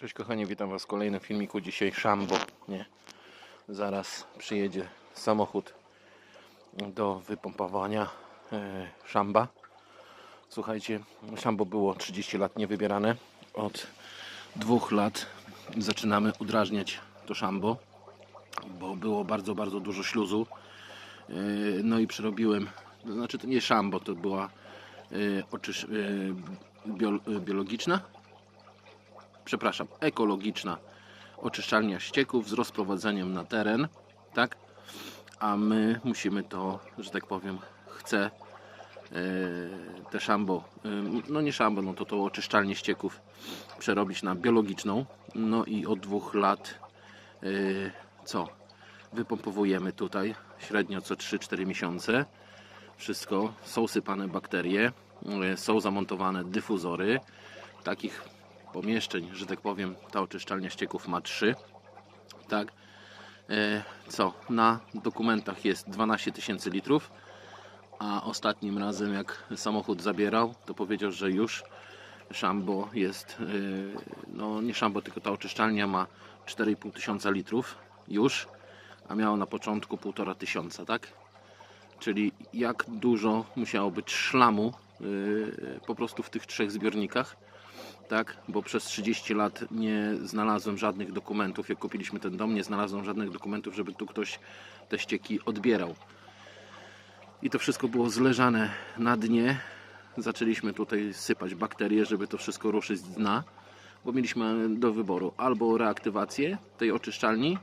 Cześć kochani, witam Was w kolejnym filmiku. Dzisiaj szambo, nie? Zaraz przyjedzie samochód do wypompowania e, szamba. Słuchajcie, szambo było 30 lat niewybierane. Od dwóch lat zaczynamy udrażniać to szambo, bo było bardzo, bardzo dużo śluzu. E, no i przerobiłem, to znaczy to nie szambo, to była e, oczysz, e, biol, e, biologiczna przepraszam, ekologiczna oczyszczalnia ścieków z rozprowadzeniem na teren, tak? A my musimy to, że tak powiem, chcę e, te szambo, e, no nie szambo, no to to oczyszczalnię ścieków przerobić na biologiczną. No i od dwóch lat e, co? Wypompowujemy tutaj średnio co 3-4 miesiące. Wszystko, są sypane bakterie, e, są zamontowane dyfuzory. Takich pomieszczeń, że tak powiem, ta oczyszczalnia ścieków ma 3. Tak. E, co? Na dokumentach jest 12 tysięcy litrów, a ostatnim razem jak samochód zabierał, to powiedział, że już szambo jest, e, no nie szambo, tylko ta oczyszczalnia ma 4,5 tysiąca litrów już, a miało na początku 1,5 tysiąca, tak? Czyli jak dużo musiało być szlamu e, po prostu w tych trzech zbiornikach, tak, bo przez 30 lat nie znalazłem żadnych dokumentów, jak kupiliśmy ten dom, nie znalazłem żadnych dokumentów, żeby tu ktoś te ścieki odbierał. I to wszystko było zleżane na dnie. Zaczęliśmy tutaj sypać bakterie, żeby to wszystko ruszyć z dna, bo mieliśmy do wyboru albo reaktywację tej oczyszczalni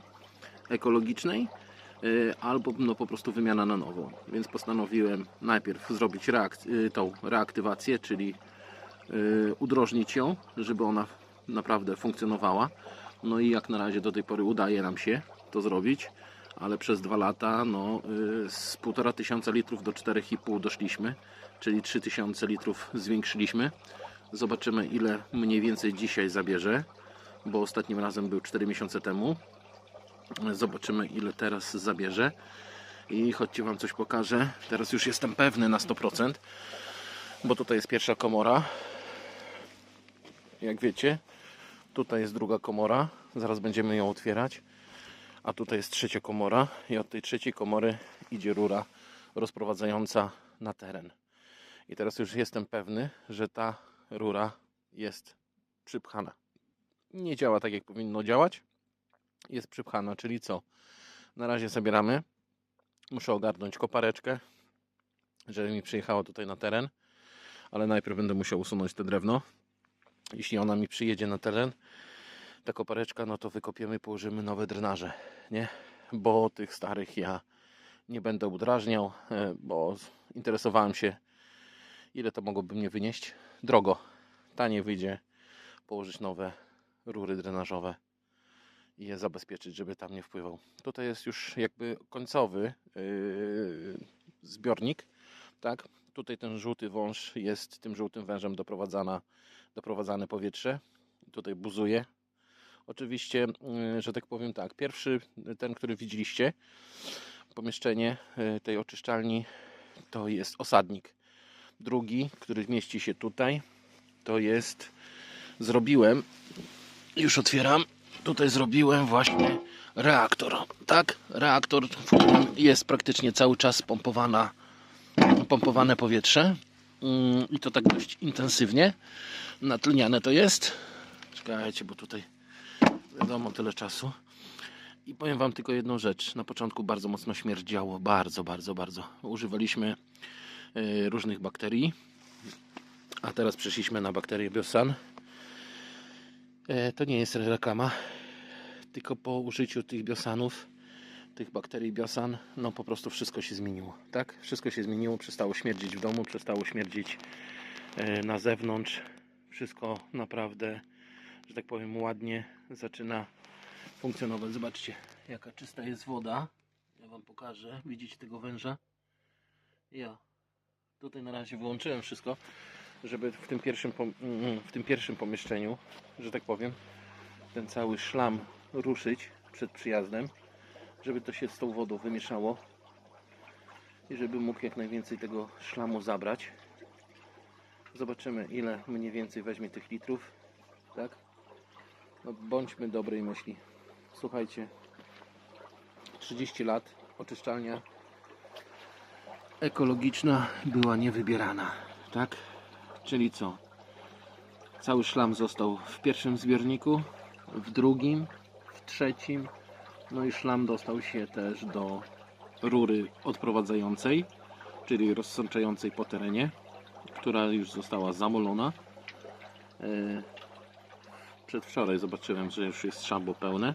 ekologicznej, y, albo no po prostu wymiana na nową. Więc postanowiłem najpierw zrobić y, tą reaktywację, czyli udrożnić ją, żeby ona naprawdę funkcjonowała. No i jak na razie do tej pory udaje nam się to zrobić, ale przez dwa lata no, y, z 1,5 tysiąca litrów do 4,5 doszliśmy, czyli 3000 litrów zwiększyliśmy. Zobaczymy ile mniej więcej dzisiaj zabierze, bo ostatnim razem był 4 miesiące temu. Zobaczymy ile teraz zabierze. I chodźcie Wam coś pokażę. Teraz już jestem pewny na 100%, bo tutaj jest pierwsza komora. Jak wiecie, tutaj jest druga komora. Zaraz będziemy ją otwierać. A tutaj jest trzecia komora i od tej trzeciej komory idzie rura rozprowadzająca na teren. I teraz już jestem pewny, że ta rura jest przypchana. Nie działa tak jak powinno działać. Jest przypchana, czyli co? Na razie zabieramy. Muszę ogarnąć kopareczkę, żeby mi przyjechało tutaj na teren, ale najpierw będę musiał usunąć to drewno. Jeśli ona mi przyjedzie na teren, ta kopareczka, no to wykopiemy, położymy nowe drenaże, nie? Bo tych starych ja nie będę udrażniał, e, bo interesowałem się, ile to mogłoby mnie wynieść. Drogo, taniej wyjdzie położyć nowe rury drenażowe i je zabezpieczyć, żeby tam nie wpływał. Tutaj jest już jakby końcowy yy, zbiornik, tak? Tutaj ten żółty wąż jest tym żółtym wężem doprowadzana, doprowadzane powietrze. Tutaj buzuje. Oczywiście, yy, że tak powiem tak, pierwszy, ten, który widzieliście, pomieszczenie yy, tej oczyszczalni, to jest osadnik. Drugi, który mieści się tutaj, to jest, zrobiłem, już otwieram, tutaj zrobiłem właśnie reaktor. Tak, reaktor, w którym jest praktycznie cały czas pompowana, pompowane powietrze. Mm, I to tak dość intensywnie. Natleniane to jest. Czekajcie, bo tutaj wiadomo tyle czasu. I powiem Wam tylko jedną rzecz. Na początku bardzo mocno śmierdziało. Bardzo, bardzo, bardzo. Używaliśmy y, różnych bakterii. A teraz przeszliśmy na bakterię Biosan. E, To nie jest reklama, tylko po użyciu tych biosanów, tych bakterii biosan, no po prostu wszystko się zmieniło, tak? Wszystko się zmieniło, przestało śmierdzić w domu, przestało śmierdzić e, na zewnątrz. Wszystko naprawdę, że tak powiem, ładnie zaczyna funkcjonować. Zobaczcie, jaka czysta jest woda. Ja Wam pokażę. Widzicie tego węża? Ja. Tutaj na razie wyłączyłem wszystko, żeby w tym pierwszym, mm, w tym pierwszym pomieszczeniu, że tak powiem, ten cały szlam ruszyć przed przyjazdem, żeby to się z tą wodą wymieszało i żeby mógł jak najwięcej tego szlamu zabrać. Zobaczymy ile mniej więcej weźmie tych litrów, tak? No, bądźmy dobrej myśli. Słuchajcie, 30 lat oczyszczalnia ekologiczna była niewybierana, tak? Czyli co? Cały szlam został w pierwszym zbiorniku, w drugim, w trzecim, no i szlam dostał się też do rury odprowadzającej, czyli rozsączającej po terenie, która już została zamolona. E, Przedwczoraj zobaczyłem, że już jest szambo pełne.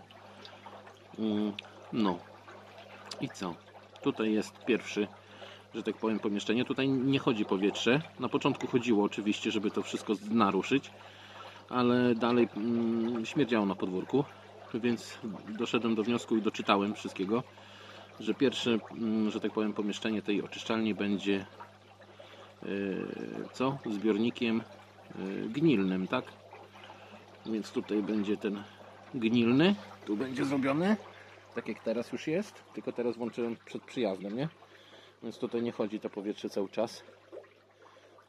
Mm, No i co? Tutaj jest pierwszy, że tak powiem, pomieszczenie. Tutaj nie chodzi powietrze. Na początku chodziło oczywiście, żeby to wszystko naruszyć, ale dalej mm, śmierdziało na podwórku, więc doszedłem do wniosku i doczytałem wszystkiego, że pierwsze, mm, że tak powiem, pomieszczenie tej oczyszczalni będzie co? Zbiornikiem yy, gnilnym, tak? Więc tutaj będzie ten gnilny, tu będzie zrobiony, tak jak teraz już jest, tylko teraz włączyłem przed przyjazdem, nie? Więc tutaj nie chodzi to powietrze cały czas,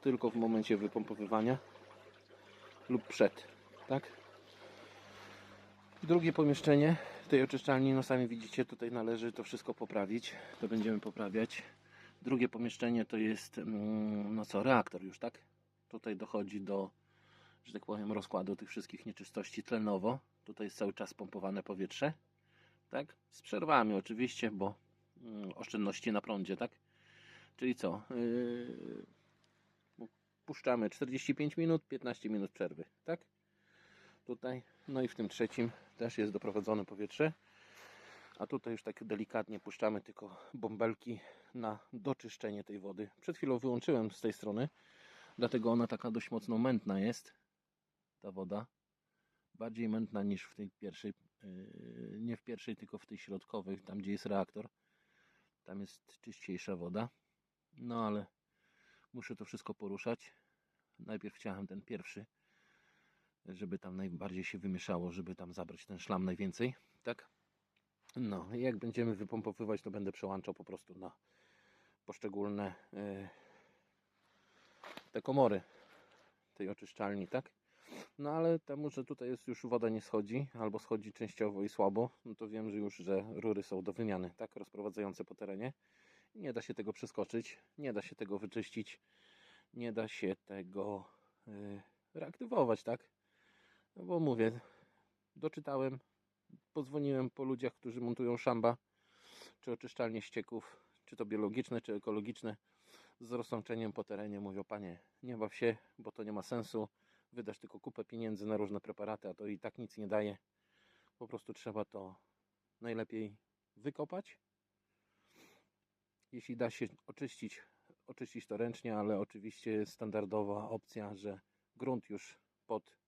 tylko w momencie wypompowywania lub przed, tak? Drugie pomieszczenie tej oczyszczalni, no sami widzicie, tutaj należy to wszystko poprawić, to będziemy poprawiać. Drugie pomieszczenie to jest, mm, no co, reaktor już, tak? Tutaj dochodzi do, że tak powiem, rozkładu tych wszystkich nieczystości tlenowo. Tutaj jest cały czas pompowane powietrze, tak? Z przerwami oczywiście, bo mm, oszczędności na prądzie, tak? Czyli co? Yy, puszczamy 45 minut, 15 minut przerwy, tak? Tutaj, no i w tym trzecim też jest doprowadzone powietrze. A tutaj już tak delikatnie puszczamy tylko bąbelki na doczyszczenie tej wody. Przed chwilą wyłączyłem z tej strony, dlatego ona taka dość mocno mętna jest, ta woda. Bardziej mętna niż w tej pierwszej, yy, nie w pierwszej, tylko w tej środkowej, tam gdzie jest reaktor. Tam jest czyściejsza woda. No ale muszę to wszystko poruszać. Najpierw chciałem ten pierwszy, żeby tam najbardziej się wymieszało, żeby tam zabrać ten szlam najwięcej, tak? No, jak będziemy wypompowywać, to będę przełączał po prostu na poszczególne yy, te komory tej oczyszczalni, tak? No ale temu, że tutaj jest już woda nie schodzi, albo schodzi częściowo i słabo, no to wiem, że już, że rury są do wymiany, tak? Rozprowadzające po terenie. Nie da się tego przeskoczyć, nie da się tego wyczyścić, nie da się tego yy, reaktywować, tak? No bo mówię, doczytałem, podzwoniłem po ludziach, którzy montują szamba, czy oczyszczalnie ścieków, czy to biologiczne, czy ekologiczne, z rozsączeniem po terenie. Mówią, panie, nie baw się, bo to nie ma sensu, wydasz tylko kupę pieniędzy na różne preparaty, a to i tak nic nie daje. Po prostu trzeba to najlepiej wykopać. Jeśli da się oczyścić, oczyścić to ręcznie, ale oczywiście standardowa opcja, że grunt już pod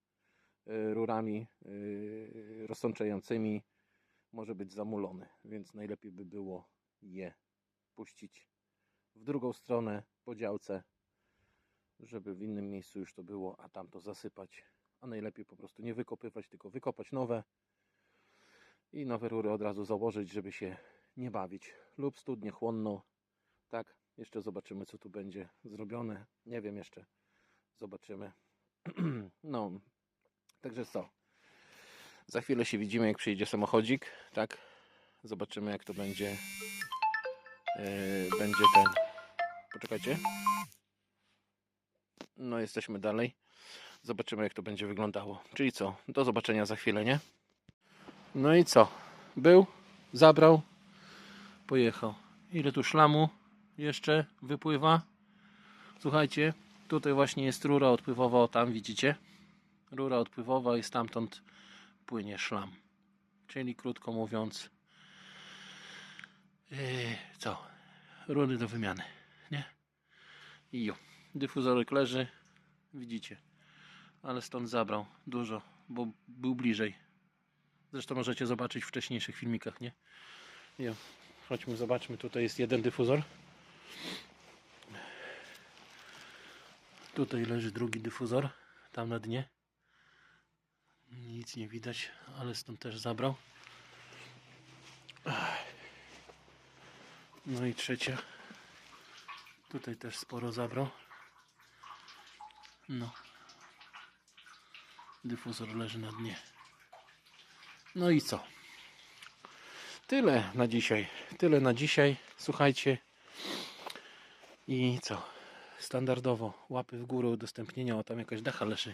rurami y, rozsączającymi może być zamulony, więc najlepiej by było je puścić w drugą stronę po działce, żeby w innym miejscu już to było, a tam to zasypać. A najlepiej po prostu nie wykopywać, tylko wykopać nowe i nowe rury od razu założyć, żeby się nie bawić. Lub studnię chłonną. Tak, jeszcze zobaczymy, co tu będzie zrobione. Nie wiem jeszcze. Zobaczymy. no, także co. Za chwilę się widzimy, jak przyjedzie samochodzik. Tak, zobaczymy, jak to będzie. Yy, będzie ten. Poczekajcie. No, jesteśmy dalej. Zobaczymy, jak to będzie wyglądało. Czyli co? Do zobaczenia za chwilę, nie? No i co? Był, zabrał, pojechał. Ile tu szlamu jeszcze wypływa? Słuchajcie, tutaj właśnie jest rura odpływowa, o tam widzicie? Rura odpływowa i stamtąd płynie szlam. Czyli krótko mówiąc, yy, co? Rury do wymiany, nie? I jo. Dyfuzorek leży, widzicie. Ale stąd zabrał dużo, bo był bliżej. Zresztą możecie zobaczyć w wcześniejszych filmikach, nie? Jo. Chodźmy, zobaczmy. Tutaj jest jeden dyfuzor. Tutaj leży drugi dyfuzor, tam na dnie. Nic nie widać, ale stąd też zabrał. No i trzecia. Tutaj też sporo zabrał. No. Dyfuzor leży na dnie. No i co? Tyle na dzisiaj. Tyle na dzisiaj. Słuchajcie. I co? Standardowo łapy w górę udostępnienia. O tam jakaś dacha leży.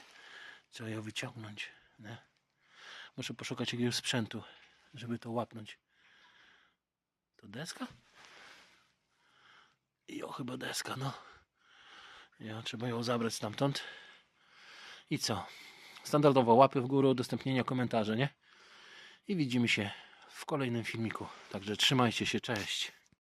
Trzeba ją wyciągnąć. Nie? Muszę poszukać jakiegoś sprzętu, żeby to łapnąć. To deska? I o chyba deska, no. Ja trzeba ją zabrać stamtąd. I co? Standardowo łapy w górę, udostępnienia, komentarze, nie? I widzimy się w kolejnym filmiku. Także trzymajcie się, cześć.